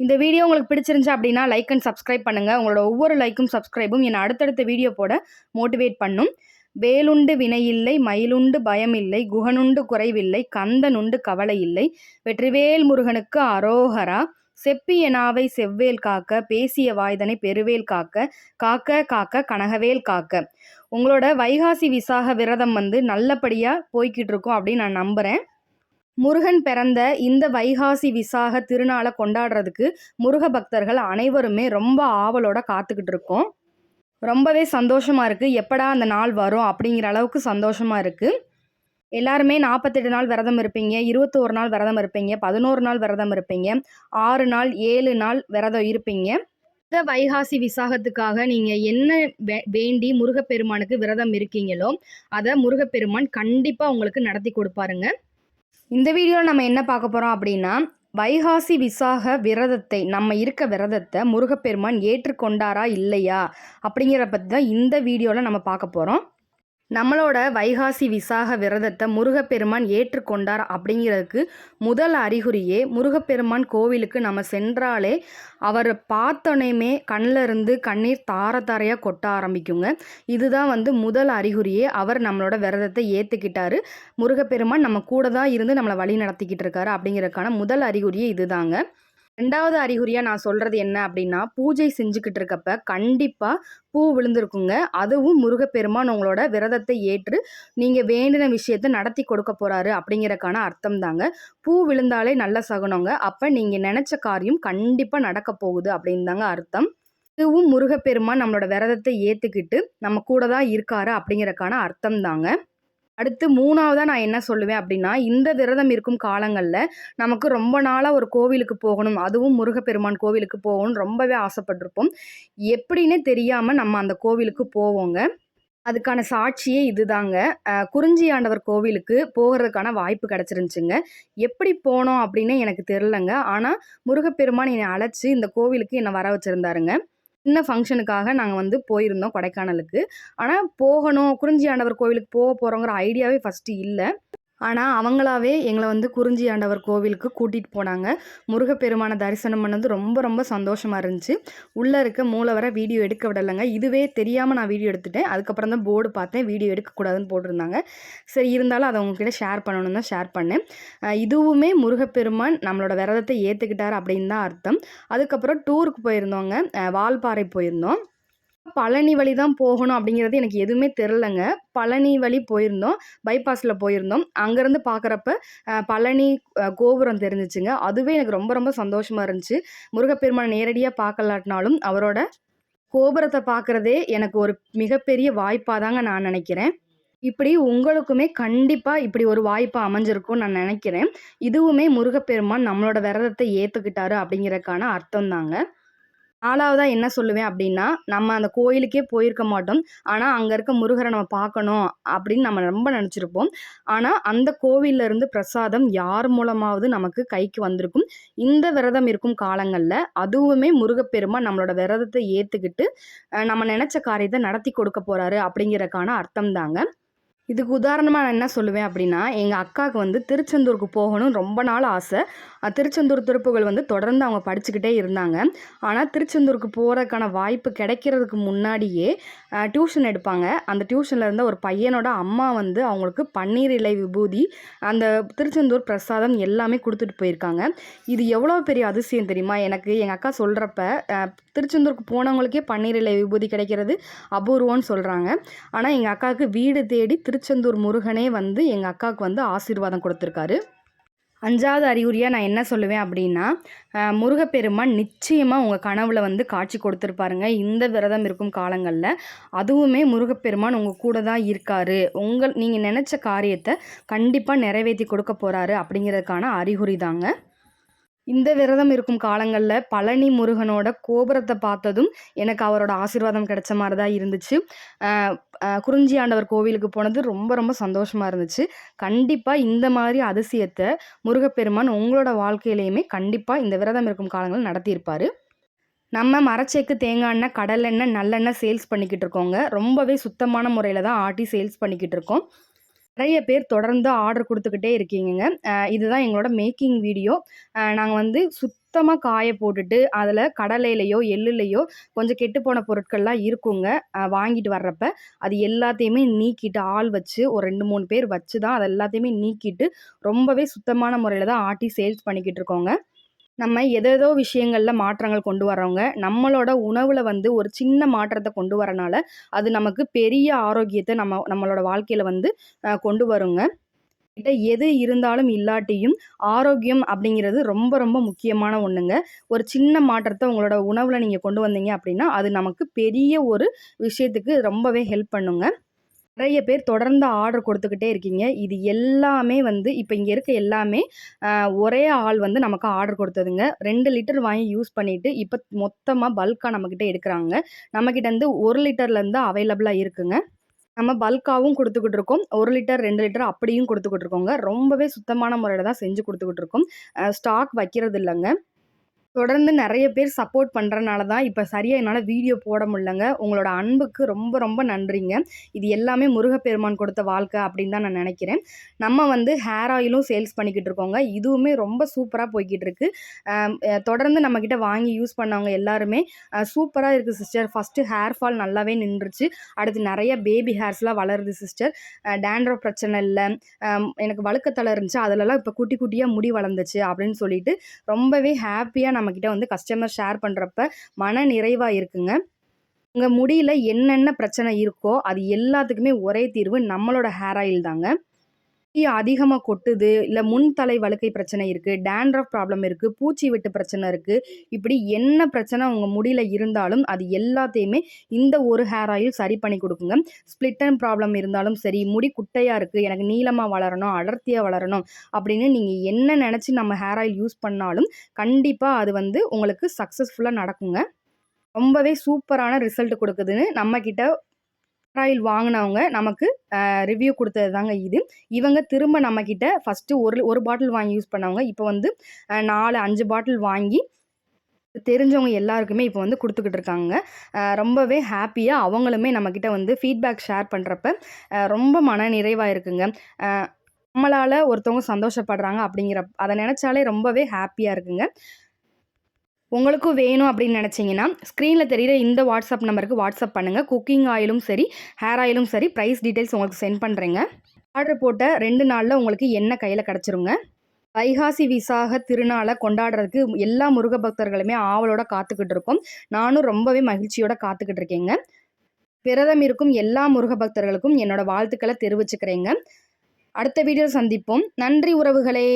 இந்த வீடியோ உங்களுக்கு பிடிச்சிருந்துச்சு அப்படின்னா லைக் அண்ட் சப்ஸ்கிரைப் பண்ணுங்கள் உங்களோட ஒவ்வொரு லைக்கும் சப்ஸ்கிரைபும் என்னை அடுத்தடுத்த வீடியோ போட மோட்டிவேட் பண்ணும். வேலுண்டு வினையில்லை மயிலுண்டு பயமில்லை குகனுண்டு குறைவில்லை கந்தனுண்டு கவலை இல்லை வெற்றிவேல் முருகனுக்கு அரோகரா. செப்பிய நாவை செவ்வேல் காக்க பேசிய வாய்தனை பெருவேல் காக்க காக்க காக்க கனகவேல் காக்க. உங்களோட வைகாசி விசாக விரதம் வந்து நல்லபடியாக போய்கிட்டு இருக்கும் அப்படின்னு நான் நம்புகிறேன் முருகன் பிறந்த இந்த வைகாசி விசாக திருநாளை கொண்டாடுறதுக்கு முருக பக்தர்கள் அனைவருமே ரொம்ப ஆவலோட காத்துக்கிட்டு இருக்கோம். ரொம்பவே சந்தோஷமாக இருக்குது எப்படா அந்த நாள் வரும் அப்படிங்கிற அளவுக்கு சந்தோஷமாக இருக்குது எல்லாருமே நாற்பத்தெட்டு நாள் விரதம் இருப்பீங்க இருபத்தோரு நாள் விரதம் இருப்பீங்க பதினோரு நாள் விரதம் இருப்பீங்க ஆறு நாள் ஏழு நாள் விரதம் இருப்பீங்க. இந்த வைகாசி விசாகத்துக்காக நீங்கள் என்ன வே- வேண்டி முருகப்பெருமானுக்கு விரதம் இருக்கீங்களோ அதை முருகப்பெருமான் கண்டிப்பாக உங்களுக்கு நடத்தி கொடுப்பாருங்க. இந்த வீடியோவில் நம்ம என்ன பார்க்க போகிறோம் அப்படின்னா வைகாசி விசாக விரதத்தை நம்ம இருக்க விரதத்தை முருகப்பெருமான் ஏற்றுக்கொண்டாரா இல்லையா அப்படிங்கிற பற்றி தான் இந்த வீடியோவில் நம்ம பார்க்க போகிறோம் நம்மளோட வைகாசி விசாக விரதத்தை முருகப்பெருமான் ஏற்றுக்கொண்டார் அப்படிங்கிறதுக்கு முதல் அறிகுறியே முருகப்பெருமான் கோவிலுக்கு நம்ம சென்றாலே அவர் பார்த்தோனையுமே கண்ணில் இருந்து கண்ணீர் தார தாரையாக கொட்ட ஆரம்பிக்குங்க. இதுதான் வந்து முதல் அறிகுறியே அவர் நம்மளோட விரதத்தை ஏற்றுக்கிட்டாரு முருகப்பெருமான் நம்ம கூட தான் இருந்து நம்மளை வழி நடத்திக்கிட்டு இருக்காரு அப்படிங்கிறதுக்கான முதல் அறிகுறியே இதுதாங்க. ரெண்டாவது அறிகுறியாக நான் சொல்கிறது என்ன அப்படின்னா பூஜை செஞ்சுக்கிட்டு இருக்கப்ப கண்டிப்பாக பூ விழுந்திருக்குங்க. அதுவும் முருகப்பெருமான் உங்களோட விரதத்தை ஏற்று நீங்கள் வேண்டின விஷயத்த நடத்தி கொடுக்க போகிறாரு அப்படிங்கிறக்கான அர்த்தம் தாங்க பூ விழுந்தாலே நல்ல சகுனங்க. அப்போ நீங்கள் நினச்ச காரியம் கண்டிப்பாக நடக்க போகுது அப்படின்னு தாங்க அர்த்தம். இதுவும் முருகப்பெருமான் நம்மளோட விரதத்தை ஏற்றுக்கிட்டு நம்ம கூட தான் இருக்காரு அப்படிங்கிறக்கான அர்த்தம் தாங்க அடுத்து மூணாவதாக நான் என்ன சொல்லுவேன் அப்படின்னா இந்த விரதம் இருக்கும் காலங்களில் நமக்கு ரொம்ப நாளாக ஒரு கோவிலுக்கு போகணும் அதுவும் முருகப்பெருமான் கோவிலுக்கு போகணும் ரொம்பவே ஆசைப்பட்டிருப்போம். எப்படின்னே தெரியாமல் நம்ம அந்த கோவிலுக்கு போவோங்க. அதுக்கான சாட்சியே இதுதாங்க. குறிஞ்சி ஆண்டவர் கோவிலுக்கு போகிறதுக்கான வாய்ப்பு கிடச்சிருந்துச்சுங்க. எப்படி போனோம் அப்படின்னு எனக்கு தெரிலங்க ஆனால் முருகப்பெருமான் என்னை அழைச்சி இந்த கோவிலுக்கு என்னை வர வச்சுருந்தாருங்க. சின்ன ஃபங்க்ஷனுக்காக நாங்கள் வந்து போயிருந்தோம் கொடைக்கானலுக்கு. ஆனால் போகணும் குறிஞ்சி ஆண்டவர் கோவிலுக்கு போக போகிறோங்கிற ஐடியாவே ஃபஸ்ட்டு இல்லை. ஆனால் அவங்களாவே எங்களை வந்து குறிஞ்சி ஆண்டவர் கோவிலுக்கு கூட்டிகிட்டு போனாங்க. முருகப்பெருமானை தரிசனம் பண்ணது ரொம்ப ரொம்ப சந்தோஷமாக இருந்துச்சு. உள்ளே இருக்க மூலவரை வீடியோ எடுக்க விடலைங்க. இதுவே தெரியாமல் நான் வீடியோ எடுத்துட்டேன். அதுக்கப்புறம் தான் போர்டு பார்த்தேன். வீடியோ எடுக்கக்கூடாதுன்னு போட்டிருந்தாங்க. சரி இருந்தாலும் அதை உங்ககிட்ட ஷேர் பண்ணணும்னு தான் ஷேர் பண்ணேன். இதுவுமே முருகப்பெருமான் நம்மளோட விரதத்தை ஏற்றுக்கிட்டார் அப்படின்னு தான் அர்த்தம். அதுக்கப்புறம் டூருக்கு போயிருந்தோங்க. வால்பாறை போயிருந்தோம். பழனி வழி தான் போகணும் அப்படிங்கிறது எனக்கு எதுவுமே தெரிலங்க பழனி வழி போயிருந்தோம். பைபாஸில் போயிருந்தோம். அங்கேருந்து பார்க்குறப்ப பழனி கோபுரம் தெரிஞ்சிச்சுங்க. அதுவே எனக்கு ரொம்ப ரொம்ப சந்தோஷமாக இருந்துச்சு. முருகப்பெருமானை நேரடியாக பார்க்கலாட்டினாலும் அவரோட கோபுரத்தை பார்க்குறதே எனக்கு ஒரு மிகப்பெரிய வாய்ப்பாக தாங்க நான் நினைக்கிறேன். இப்படி உங்களுக்குமே கண்டிப்பாக இப்படி ஒரு வாய்ப்பு அமைஞ்சிருக்கும்னு நான் நினைக்கிறேன். இதுவுமே முருகப்பெருமான் நம்மளோட விரதத்தை ஏற்றுக்கிட்டாரு அப்படிங்கிறதுக்கான அர்த்தம் தாங்க. நாலாவதாக என்ன சொல்லுவேன் அப்படின்னா நம்ம அந்த கோயிலுக்கே போயிருக்க மாட்டோம். ஆனால் அங்கே இருக்க முருகரை நம்ம பார்க்கணும் அப்படின்னு நம்ம ரொம்ப நினச்சிருப்போம். ஆனால் அந்த கோவில்ல இருந்து பிரசாதம் யார் மூலமாவது நமக்கு கைக்கு வந்திருக்கும். இந்த விரதம் இருக்கும் காலங்களில் அதுவுமே முருகப்பெருமா நம்மளோட விரதத்தை ஏற்றுக்கிட்டு நம்ம நினச்ச காரியத்தை நடத்தி கொடுக்க போகிறாரு அப்படிங்கிறதுக்கான அர்த்தம் தாங்க. இதுக்கு உதாரணமாக நான் என்ன சொல்லுவேன் அப்படின்னா எங்கள் அக்காவுக்கு வந்து திருச்செந்தூருக்கு போகணும் ரொம்ப நாள் ஆசை. திருச்செந்தூர் திருப்புகள் வந்து தொடர்ந்து அவங்க படிச்சுக்கிட்டே இருந்தாங்க. ஆனால் திருச்செந்தூருக்கு போகிறதுக்கான வாய்ப்பு கிடைக்கிறதுக்கு முன்னாடியே டியூஷன் எடுப்பாங்க. அந்த டியூஷனில் இருந்த ஒரு பையனோட அம்மா வந்து அவங்களுக்கு பன்னீர் இலை விபூதி அந்த திருச்செந்தூர் பிரசாதம் எல்லாமே கொடுத்துட்டு போயிருக்காங்க. இது எவ்வளோ பெரிய அதிசயம் தெரியுமா? எனக்கு எங்கள் அக்கா சொல்கிறப்ப திருச்செந்தூருக்கு போனவங்களுக்கே பன்னீர் இலை விபூதி கிடைக்கிறது அபூர்வம்னு சொல்கிறாங்க ஆனால் எங்கள் அக்காவுக்கு வீடு தேடி திருச்செந்தூர் முருகனே வந்து எங்கள் அக்காவுக்கு வந்து ஆசீர்வாதம் கொடுத்துருக்காரு. அஞ்சாவது அறிகுறியாக நான் என்ன சொல்லுவேன் அப்படின்னா முருகப்பெருமான் நிச்சயமாக உங்கள் கனவில் வந்து காட்சி கொடுத்துருப்பாருங்க. இந்த விரதம் இருக்கும் காலங்களில் அதுவுமே முருகப்பெருமான் உங்கள் கூட தான் இருக்காரு. உங்கள் நீங்கள் நினச்ச காரியத்தை கண்டிப்பாக நிறைவேற்றி கொடுக்க போகிறாரு அப்படிங்கிறதுக்கான அறிகுறி தாங்க. இந்த விரதம் இருக்கும் காலங்களில் பழனி முருகனோட கோபுரத்தை பார்த்ததும், எனக்கு அவரோட ஆசீர்வாதம் கிடைச்ச மாதிரி தான் இருந்துச்சு. குறிஞ்சி ஆண்டவர் கோவிலுக்கு போனது ரொம்ப ரொம்ப சந்தோஷமாக இருந்துச்சு. கண்டிப்பாக இந்த மாதிரி அதிசயத்தை முருகப்பெருமான் உங்களோட வாழ்க்கையிலையுமே கண்டிப்பாக இந்த விரதம் இருக்கும் காலங்களில் நடத்தியிருப்பார் நம்ம மரச்சேக்கு தேங்காய் எண்ணெய், கடலெண்ணெய், நல்லெண்ணெய் சேல்ஸ் பண்ணிக்கிட்டு இருக்கோங்க. ரொம்பவே சுத்தமான முறையில் தான் ஆட்டி சேல்ஸ் பண்ணிக்கிட்டு இருக்கோம். நிறைய பேர் தொடர்ந்து ஆர்டர் கொடுத்துக்கிட்டே இருக்கீங்கங்க. இதுதான் எங்களோட மேக்கிங் வீடியோ. நாங்கள் வந்து சுத் சுத்தமாக காய போட்டுட்டு, அதில் கடலையிலையோ எள்ளுலையோ கொஞ்சம் கெட்டுப்போன பொருட்கள்லாம் இருக்குங்க. வாங்கிட்டு வர்றப்ப. அது எல்லாத்தையுமே நீக்கிட்டு, ஆள் வச்சு ஒரு 2, 3 பேர் வச்சு தான் அது எல்லாத்தையுமே நீக்கிட்டு, ரொம்பவே சுத்தமான முறையில் தான் ஆட்டி சேல்ஸ் பண்ணிக்கிட்டு இருக்கோங்க. நம்ம எதேதோ விஷயங்களில் மாற்றங்கள் கொண்டு வர்றோங்க. நம்மளோட உணவில் வந்து ஒரு சின்ன மாற்றத்தை கொண்டு வரனால, அது நமக்கு பெரிய ஆரோக்கியத்தை நம்ம நம்மளோட வாழ்க்கையில் வந்து கொண்டு வருங்க. கிட்ட எது இருந்தாலும் இல்லாட்டியும், ஆரோக்கியம் அப்படிங்கிறது ரொம்ப ரொம்ப முக்கியமான ஒன்றுங்க ஒரு சின்ன மாற்றத்தை உங்களோட உணவில் நீங்கள் கொண்டு வந்தீங்க அப்படின்னா, அது நமக்கு பெரிய ஒரு விஷயத்துக்கு ரொம்பவே ஹெல்ப் பண்ணுங்க. நிறைய பேர் தொடர்ந்து ஆர்டர் கொடுத்துக்கிட்டே இருக்கீங்க. இது எல்லாமே வந்து இப்போ இங்கே இருக்க எல்லாமே ஒரே ஆள் வந்து நமக்கு ஆர்டர் கொடுத்ததுங்க ரெண்டு லிட்டர் வாங்கி யூஸ் பண்ணிவிட்டு இப்போ மொத்தமாக பல்காக நம்மக்கிட்ட எடுக்கிறாங்க நம்மக்கிட்ட வந்து ஒரு லிட்டர்லேருந்து அவைலபிளாக இருக்குங்க. நம்ம பல்காகவும் கொடுத்துக்கிட்டு இருக்கோம். ஒரு லிட்டர், ரெண்டு லிட்டர் அப்படியும் கொடுத்துக்கிட்டு இருக்கோங்க. ரொம்பவே சுத்தமான முறையில் தான் செஞ்சு கொடுத்துக்கிட்டு இருக்கோம். ஸ்டாக் வைக்கிறது இல்லைங்க தொடர்ந்து நிறைய பேர் சப்போர்ட் பண்ணுறனால தான், இப்போ சரியாக என்னால் வீடியோ போட முடியலங்க. உங்களோட அன்புக்கு ரொம்ப ரொம்ப நன்றிங்க. இது எல்லாமே முருகப்பெருமான் கொடுத்த வாழ்க்கை அப்படின்னு தான் நான் நினைக்கிறேன் நம்ம வந்து ஹேர் ஆயிலும் சேல்ஸ் பண்ணிக்கிட்டு இருக்கோங்க. இதுவுமே ரொம்ப சூப்பராக போய்கிட்டு இருக்கு. தொடர்ந்து நம்மக்கிட்ட வாங்கி யூஸ் பண்ணவங்க எல்லாருமே, சூப்பராக இருக்குது சிஸ்டர். ஃபஸ்ட்டு ஹேர் ஃபால் நல்லாவே நின்றுச்சு. அடுத்து நிறைய பேபி ஹேர்ஸ்லாம் வளருது சிஸ்டர். டேண்ட்ரோ பிரச்சனை இல்லை எனக்கு வழுக்கத்தலை இருந்துச்சு. அதுலலாம் இப்போ குட்டி குட்டியாக முடி வளர்ந்துச்சு அப்படின்னு சொல்லிட்டு, ரொம்பவே ஹாப்பியாக நம்மக்கிட்ட வந்து கஸ்டமர் ஷேர் பண்ணுறப்ப மன நிறைவாக இருக்குங்க. உங்கள் முடியில் என்னென்ன பிரச்சனை இருக்கோ, அது எல்லாத்துக்குமே ஒரே தீர்வு நம்மளோட ஹேர் ஆயில் தாங்க. முடி அதிகமாக கொட்டுது, இல்லை முன் தலை வழுக்கை பிரச்சனை இருக்குது டேண்ட்ரஃப் ப்ராப்ளம் இருக்குது பூச்சி வெட்டு பிரச்சனை இருக்குது இப்படி என்ன பிரச்சனை உங்கள் முடியில் இருந்தாலும், அது எல்லாத்தையுமே இந்த ஒரு ஹேர் ஆயில் சரி பண்ணி கொடுக்குங்க ஸ்பிளிட்டன் ப்ராப்ளம் இருந்தாலும் சரி, முடி குட்டையாக இருக்குது எனக்கு நீளமாக வளரணும், அடர்த்தியாக வளரணும் அப்படின்னு நீங்கள் என்ன நினச்சி நம்ம ஹேர் ஆயில் யூஸ் பண்ணாலும், கண்டிப்பாக அது வந்து உங்களுக்கு சக்ஸஸ்ஃபுல்லாக நடக்குங்க. ரொம்பவே சூப்பரான ரிசல்ட் கொடுக்குதுன்னு நம்மக்கிட்ட ஆயில் வாங்கினவங்க நமக்கு ரிவ்யூ கொடுத்தது தாங்க இது. இவங்க திரும்ப நம்மக்கிட்ட ஃபர்ஸ்ட்டு ஒரு ஒரு பாட்டில் வாங்கி யூஸ் பண்ணவங்க. இப்போ வந்து நாலு அஞ்சு பாட்டில் வாங்கி தெரிஞ்சவங்க எல்லாருக்குமே இப்போ வந்து கொடுத்துக்கிட்டு இருக்காங்க. ரொம்பவே ஹாப்பியாக அவங்களுமே நம்மக்கிட்ட வந்து ஃபீட்பேக் ஷேர் பண்ணுறப்ப ரொம்ப மன நிறைவாக இருக்குங்க. நம்மளால் ஒருத்தவங்க சந்தோஷப்படுறாங்க அப்படிங்கிற அதை நினச்சாலே ரொம்பவே ஹாப்பியாக இருக்குங்க. உங்களுக்கும் வேணும் அப்படின்னு நினச்சிங்கன்னா ஸ்க்ரீனில் தெரியிற இந்த வாட்ஸ்அப் நம்பருக்கு வாட்ஸ்அப் பண்ணுங்க. குக்கிங் ஆயிலும் சரி, ஹேர் ஆயிலும் சரி, ப்ரைஸ் டீட்டெயில்ஸ் உங்களுக்கு சென்ட் பண்ணுறேங்க ஆர்டர் போட்ட ரெண்டு நாளில் உங்களுக்கு என்ன கையில் கிடச்சிருங்க வைகாசி விசாக திருநாளை கொண்டாடுறதுக்கு எல்லா முருக பக்தர்களுமே ஆவலோட காத்துக்கிட்டு இருக்கோம். நானும் ரொம்பவே மகிழ்ச்சியோட காத்துக்கிட்டு இருக்கேங்க. விரதம் இருக்கும் எல்லா முருக பக்தர்களுக்கும் என்னோட வாழ்த்துக்களை தெரிவிச்சுக்கிறேங்க. அடுத்த வீடியோ சந்திப்போம். நன்றி உறவுகளே!